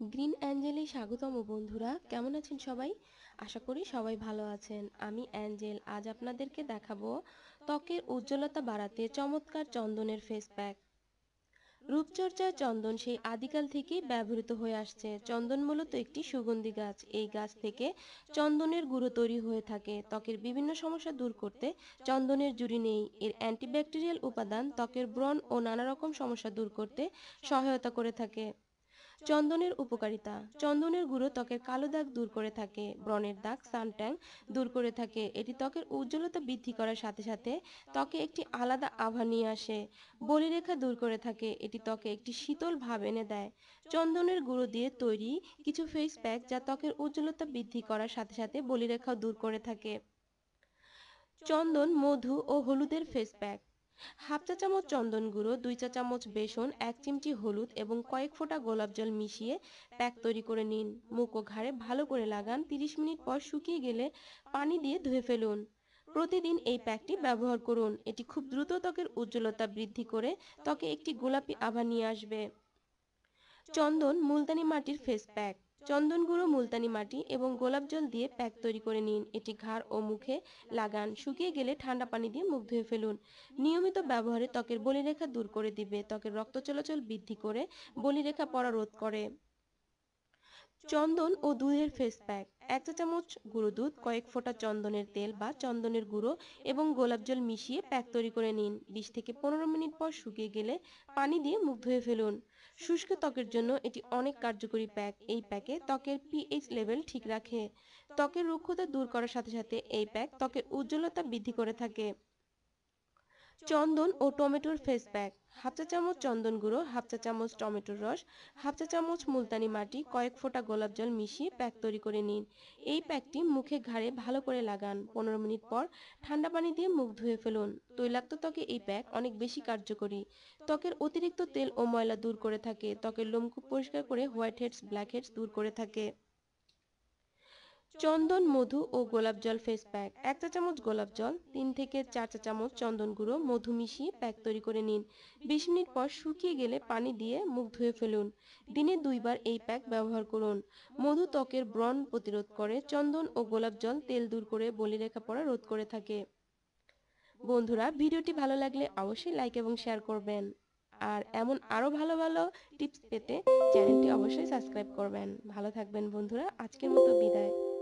Green অ্যাঞ্জেলে স্বাগতম বন্ধুরা। কেমন আছেন সবাই? আশা করি সবাই ভালো আছেন। আমি অ্যাঞ্জেল। আজ আপনাদেরকে দেখাবো ত্বকের উজ্জ্বলতা বাড়াতে চমৎকার চন্দনের ফেস প্যাক রূপচর্চার চন্দন সেই আদিকাল থেকেই ব্যবহৃত হয়ে আসছে। চন্দন মূলত একটি সুগন্ধি গাছ। এই গাছ থেকে চন্দনের গুঁড়ো তৈরি হয়ে থাকে। ত্বকের বিভিন্ন সমস্যা দূর করতে চন্দনের জুড়ি নেই। এর অ্যান্টিব্যাকটেরিয়াল উপাদান ত্বকের ব্রণ ও নানা রকম সমস্যা দূর করতে সহায়তা করে থাকে। চন্দনের উপকারিতা। চন্দনের গুঁড়ো ত্বকের কালো দাগ দূর করে থাকে, ব্রণের দাগ সানট্যান দূর করে থাকে। এটি ত্বকের উজ্জ্বলতা বৃদ্ধি করার সাথে সাথে ত্বকে একটি আলাদা আভা নিয়ে আসে। বলিরেখা দূর করে থাকে, এটি ত্বকে একটি শীতল ভাব এনে দেয়। চন্দনের গুঁড়ো দিয়ে তৈরি কিছু ফেস প্যাক যা ত্বকের উজ্জ্বলতা বৃদ্ধি করার সাথে সাথে বলিরেখাও দূর করে থাকে। চন্দন, মধু ও হলুদের ফেস প্যাক হাফ চা চামচ চন্দন গুঁড়ো, দুই চা চামচ বেসন, এক চিমটি হলুদ এবং কয়েক ফোঁটা গোলাপ জল মিশিয়ে প্যাক তৈরি করে নিন। মুখ ও ঘাড়ে ভালো করে লাগান। তিরিশ মিনিট পর শুকিয়ে গেলে পানি দিয়ে ধুয়ে ফেলুন। প্রতিদিন এই প্যাকটি ব্যবহার করুন। এটি খুব দ্রুত ত্বকের উজ্জ্বলতা বৃদ্ধি করে ত্বকে একটি গোলাপি আভা নিয়ে আসবে। চন্দন মুলতানি মাটির ফেস প্যাক চন্দন গুঁড়ো, মুলতানি মাটি এবং গোলাপ জল দিয়ে প্যাক তৈরি করে নিন। এটি ঘাড় ও মুখে লাগান। শুকিয়ে গেলে ঠান্ডা পানি দিয়ে মুখ ধুয়ে ফেলুন। নিয়মিত ব্যবহারে ত্বকের বলিরেখা দূর করে দিবে। ত্বকের রক্ত চলাচল বৃদ্ধি করে বলিরেখা পড়া রোধ করে। চন্দন ও দুধের ফেস প্যাক এক চা চামচ গুঁড়ো দুধ, কয়েক ফোঁটা চন্দনের তেল বা চন্দনের গুঁড়ো এবং গোলাপ জল মিশিয়ে প্যাক তৈরি করে নিন। বিশ থেকে পনেরো মিনিট পর শুকিয়ে গেলে পানি দিয়ে মুখ ধুয়ে ফেলুন। শুষ্ক ত্বকের জন্য এটি অনেক কার্যকরী প্যাক এই প্যাকে ত্বকের পিএইচ লেভেল ঠিক রাখে। ত্বকের রুক্ষতা দূর করার সাথে সাথে এই প্যাক ত্বকের উজ্জ্বলতা বৃদ্ধি করে থাকে। চন্দন ও টমেটোর ফেস প্যাক হাফ চা চামচ চন্দন গুঁড়ো, হাফ চা চামচ টমেটোর রস, হাফ চা চামচ মুলতানি মাটি, কয়েক ফোঁটা গোলাপ জল মিশিয়ে প্যাক তৈরি করে নিন। এই প্যাকটি মুখে ঘাড়ে ভালো করে লাগান। পনেরো মিনিট পর ঠান্ডা পানি দিয়ে মুখ ধুয়ে ফেলুন। তৈলাক্ত ত্বকে এই প্যাক অনেক বেশি কার্যকরী। ত্বকের অতিরিক্ত তেল ও ময়লা দূর করে থাকে। ত্বকের লোমকূপ পরিষ্কার করে হোয়াইট হেডস ব্ল্যাক হেডস দূর করে থাকে। চন্দন, মধু ও গোলাপ জল ফেস প্যাক এক চা চামচ গোলাপ জল, তিন থেকে চার চা চামচ চন্দন গুঁড়ো, মধু মিশিয়ে প্যাক তৈরি করে নিন। বিশ মিনিট পর শুকিয়ে গেলে পানি দিয়ে মুখ ধুয়ে ফেলুন। দিনে দুইবার এই প্যাক ব্যবহার করুন। মধু ত্বকের ব্রণ প্রতিরোধ করে চন্দন ও গোলাপ জল তেল দূর করে বলিরেখা পড়া রোধ করে থাকে। বন্ধুরা, ভিডিওটি ভালো লাগলে অবশ্যই লাইক এবং শেয়ার করবেন। আর এমন আরও ভালো ভালো টিপস পেতে চ্যানেলটি অবশ্যই সাবস্ক্রাইব করবেন। ভালো থাকবেন বন্ধুরা, আজকের মতো বিদায়।